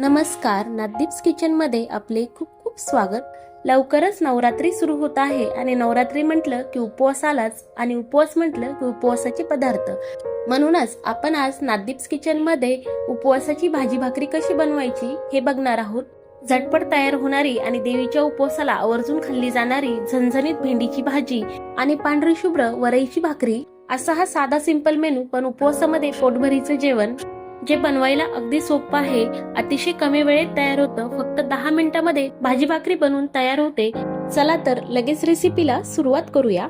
नमस्कार. नादीप्स किचनमध्ये आपले खूप खूप स्वागत. लवकरच नवरात्री सुरू होत आहे आणि नवरात्री म्हटलं की उपवास आलाच आणि उपवास म्हटलं की उपवासाचे पदार्थ. म्हणूनच आपण आज नादीप्स किचनमध्ये उपवासाची भाजी भाकरी कशी बनवायची हे बघणार आहोत. झटपट तयार होणारी आणि देवीच्या उपवासाला आवर्जून खाल्ली जाणारी झणझणीत भेंडीची भाजी आणि पांढरी शुभ्र वरईची भाकरी असा हा साधा सिंपल मेनू पण उपवासामध्ये पोटभरीचं जेवण जे बनवायला अगदी सोपं आहे अतिशय कमी वेळेत तयार होतं फक्त दहा मिनिटांमध्ये भाजी भाकरी बनवून तयार होते. चला तर लगेच रेसिपीला सुरुवात करूया.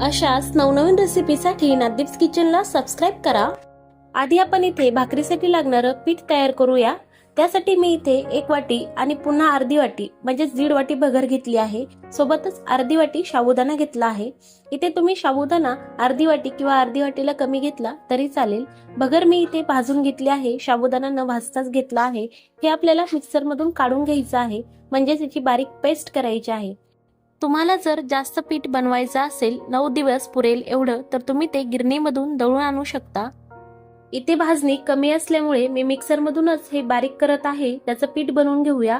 अशाच नवनवीन रेसिपीसाठी नादीप्स किचनला सबस्क्राईब करा. आधी आपण इथे भाकरीसाठी लागणारं पीठ तयार करूया. त्यासाठी मी इथे एक वाटी आणि पुन्हा अर्धी वाटी म्हणजेच दीड वाटी भगर घेतली आहे. सोबतच अर्धी वाटी साबुदाणा घेतला आहे. इथे तुम्ही साबुदाणा अर्धी वाटी किंवा अर्धी वाटीला कमी घेतला तरी चालेल. भगर मी इथे भाजून घेतली आहे. साबुदाणा न भाजताच घेतला आहे. हे आपल्याला मिक्सरमधून काढून घ्यायचं आहे. म्हणजेच याची बारीक पेस्ट करायची आहे. तुम्हाला जर जास्त पीठ बनवायचं असेल नऊ दिवस पुरेल एवढं तर तुम्ही ते गिरणीमधून दळून आणू शकता. इथे भाजणी कमी असल्यामुळे मी मिक्सरमधूनच हे बारीक करत आहे. त्याचं पीठ बनवून घेऊया.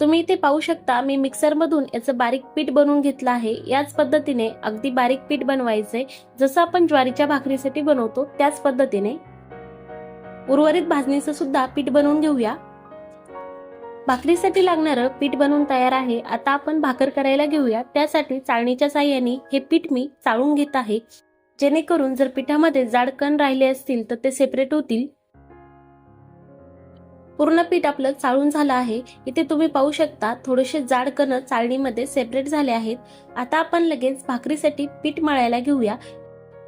तुम्ही इथे पाहू शकता मी मिक्सरमधून याचं बारीक पीठ बनवून घेतलं आहे. याच पद्धतीने अगदी बारीक पीठ बनवायचंय जसं आपण ज्वारीच्या भाकरीसाठी बनवतो त्याच पद्धतीने. उर्वरित भाजणीचं सुद्धा पीठ बनवून घेऊया. भाकरीसाठी लागणारं पीठ बनवून तयार आहे. आता आपण भाकर करायला घेऊया. त्यासाठी चाळणीच्या साह्याने हे पीठ मी चाळून घेत आहे. जेणेकरून जर पिठामध्ये जाड कण राहिले असतील तर ते सेपरेट होतील. पूर्ण पीठ आपलं चाळून झालं आहे. इथे तुम्ही पाहू शकता थोडेसे जाड कण चाळणीमध्ये सेपरेट झाले आहेत. आता आपण लगेच भाकरीसाठी पीठ मळायला घेऊया.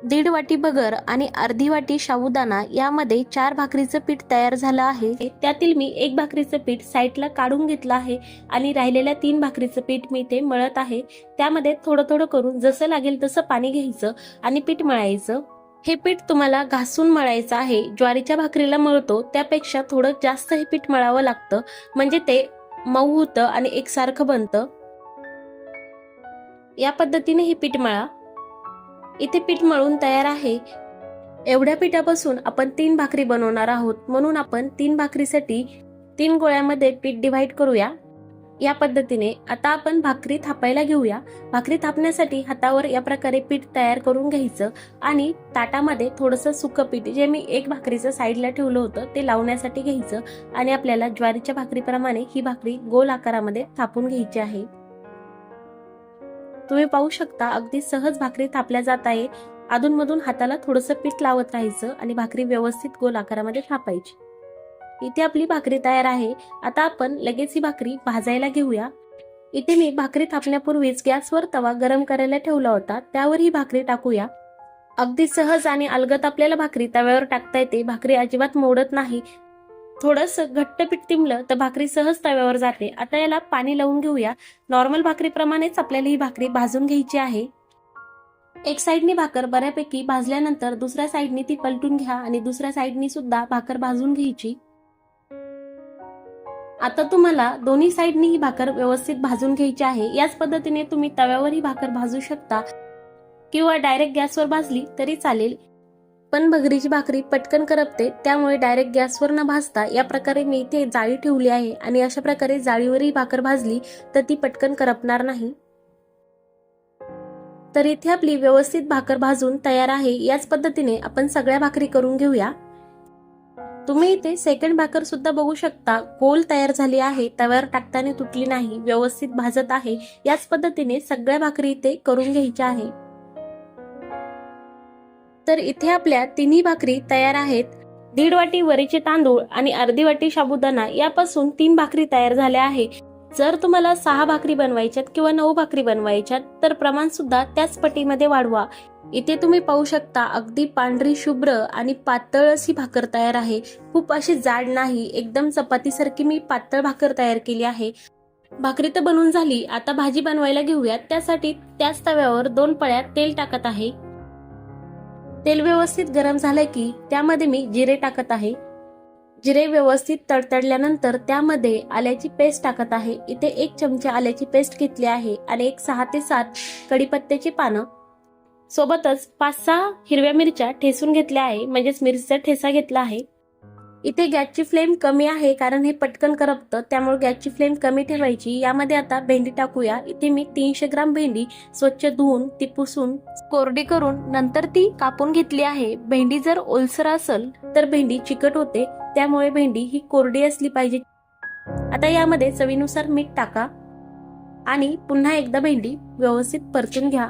दीड वाटी बगर आणि अर्धी वाटी शाबुदाना यामध्ये चार भाकरीचं पीठ तयार झालं आहे. त्यातील मी एक भाकरीचं पीठ साईडला काढून घेतलं आहे आणि राहिलेल्या तीन भाकरीचं पीठ मी ते मळत आहे. त्यामध्ये थोडं थोडं करून जसं लागेल तसं पाणी घ्यायचं आणि पीठ मळायचं. हे पीठ तुम्हाला घासून मळायचं आहे. ज्वारीच्या भाकरीला मळतो त्यापेक्षा थोडं जास्त हे पीठ मळावं लागतं. म्हणजे ते मऊ होतं आणि एकसारखं बनतं. या पद्धतीने हे पीठ मळा. इथे पीठ मळून तयार आहे. एवढ्या पिठापासून आपण तीन भाकरी बनवणार आहोत. म्हणून आपण तीन भाकरीसाठी तीन गोळ्यामध्ये पीठ डिव्हाइड करूया. या पद्धतीने आता आपण भाकरी थापायला घेऊया. भाकरी थापण्यासाठी हातावर या प्रकारे पीठ तयार करून घ्यायचं आणि ताटामध्ये थोडंसं सुकं पीठ जे मी एक भाकरीचं साईडला ठेवलं होतं ते लावण्यासाठी घ्यायचं आणि आपल्याला ज्वारीच्या भाकरीप्रमाणे ही भाकरी गोल आकारामध्ये थापून घ्यायची आहे. तुम्ही पाहू शकता अगदी सहज भाकरी थापल्या जात आहे. अधूनमधून हाताला थोडंसं पीठ लावत राहायचं आणि भाकरी व्यवस्थित गोल आकारामध्ये थापायची. इथे आपली भाकरी तयार आहे. आता आपण लगेच ही भाकरी भाजायला घेऊया. इथे मी भाकरी थापण्यापूर्वीच गॅसवर तवा गरम करायला ठेवला होता. त्यावर ही भाकरी टाकूया. अगदी सहज आणि अलगत आपल्याला भाकरी तव्यावर टाकता येते. भाकरी अजिबात मोडत नाही. थोडस घट्ट पीठ तिमलं तर भाकरी सहज तव्यावर जाते. आता याला पाणी लावून घेऊया. नॉर्मल भाकरीप्रमाणेच आपल्याला ही भाकरी भाजून घ्यायची आहे. एक साईडनी भाकर बऱ्यापैकी भाजल्यानंतर दुसऱ्या साईडनी ती पलटून घ्या आणि दुसऱ्या साईडनी सुद्धा भाकर भाजून घ्यायची. आता तुम्हाला दोन्ही साईडनी ही भाकर व्यवस्थित भाजून घ्यायची आहे. याच पद्धतीने तुम्ही तव्यावर ही भाकर भाजू शकता. किंवा डायरेक्ट गॅसवर भाजली तरी चालेल. पण भगरीची भाकरी पटकन करपते त्यामुळे डायरेक्ट गॅसवर न भाजता या प्रकारे मी इथे जाळी ठेवली आहे आणि अशा प्रकारे जाळीवरही भाकर भाजली तर ती पटकन करपणार नाही. तर इथे आपली व्यवस्थित भाकर भाजून तयार आहे. याच पद्धतीने आपण सगळ्या भाकरी करून घेऊया. तुम्ही इथे सेकंड भाकर सुद्धा बघू शकता. गोल तयार झाली आहे. तव्यावर टाकताना तुटली नाही. व्यवस्थित भाजत आहे. याच पद्धतीने सगळ्या भाकरी इथे करून घ्यायच्या आहे. तर इथे आपल्या तिन्ही भाकरी तयार आहेत. दीड वाटी वरीचे तांदूळ आणि अर्धी वाटी साबुदाणा यापासून तीन भाकरी तयार झाल्या आहे. जर तुम्हाला सहा भाकरी बनवायच्यात किंवा नऊ भाकरी बनवायच्यात तर प्रमाण सुद्धा त्याच पटीमध्ये वाढवा. इथे तुम्ही पाहू शकता अगदी पांढरी शुभ्र आणि पातळ अशी भाकर तयार आहे. खूप अशी जाड नाही एकदम चपातीसारखी मी पातळ भाकर तयार केली आहे. भाकरी तर बनवून झाली आता भाजी बनवायला घेऊयात त्यासाठी त्याच तव्यावर दोन पळ्यात तेल टाकत आहे. तेल व्यवस्थित गरम झालं की त्यामध्ये मी जिरे टाकत आहे. जिरे व्यवस्थित तडतडल्यानंतर त्यामध्ये आल्याची पेस्ट टाकत आहे. इथे एक चमचा आल्याची पेस्ट घेतली आहे आणि एक सहा ते सात कडीपत्त्याची पानं. सोबतच पाच सहा हिरव्या मिरच्या ठेसून घेतल्या आहे. म्हणजेच मिरचीचा ठेसा घेतला आहे. इथे गॅसची फ्लेम कमी आहे कारण हे पटकन करपतं त्यामुळे गॅसची फ्लेम कमी ठेवायची. यामध्ये आता भेंडी टाकूया. इथे मी तीनशे ग्राम भेंडी स्वच्छ धुवून ती पुसून कोरडी करून नंतर ती कापून घेतली आहे. भेंडी जर ओलसर असेल तर भेंडी चिकट होते त्यामुळे भेंडी ही कोरडी असली पाहिजे. आता यामध्ये चवीनुसार मीठ टाका आणि पुन्हा एकदा भेंडी व्यवस्थित परतून घ्या.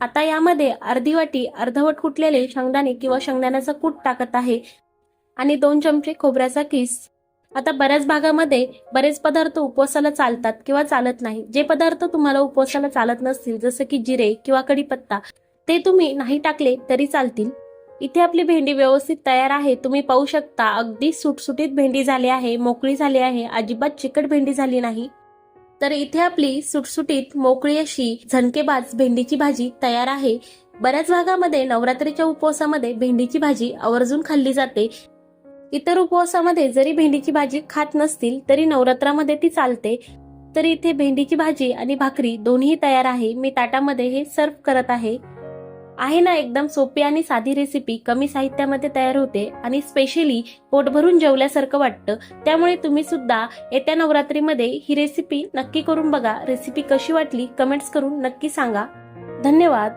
आता यामध्ये अर्धी वाटी अर्धवट कुटलेले शेंगदाणे किंवा शेंगदाण्याचा कूट टाकत आहे. आणि दोन चमचे खोबऱ्याचा किस. आता बऱ्याच भागामध्ये बरेच पदार्थ उपवासाला चालतात किंवा चालत नाही. जे पदार्थ तुम्हाला उपवासाला चालत नसतील जसं की जिरे किंवा कढीपत्ता ते तुम्ही नाही टाकले तरी चालतील. इथे आपली भेंडी व्यवस्थित तयार आहे. तुम्ही पाहू शकता अगदी सुटसुटीत भेंडी झाली आहे मोकळी झाली आहे अजिबात चिकट भेंडी झाली नाही. तर इथे आपली सुटसुटीत मोकळी अशी झणकेबाज भेंडीची भाजी तयार आहे. बऱ्याच भागामध्ये नवरात्रीच्या उपवासामध्ये भेंडीची भाजी आवर्जून खाल्ली जाते. इतर उपवासामध्ये जरी भेंडीची भाजी खात नसतील तरी नवरात्रामध्ये ती चालते. तर इथे भेंडीची भाजी आणि भाकरी दोन्ही तयार आहे. मी ताटामध्ये हे सर्व करत आहे. आहे ना एकदम सोपी आणि साधी रेसिपी कमी साहित्यामध्ये तयार होते आणि स्पेशली पोट भरून जेवल्यासारखं वाटतं. त्यामुळे तुम्ही सुद्धा येत्या नवरात्रीमध्ये ही रेसिपी नक्की करून बघा. रेसिपी कशी वाटली कमेंट्स करून नक्की सांगा. धन्यवाद.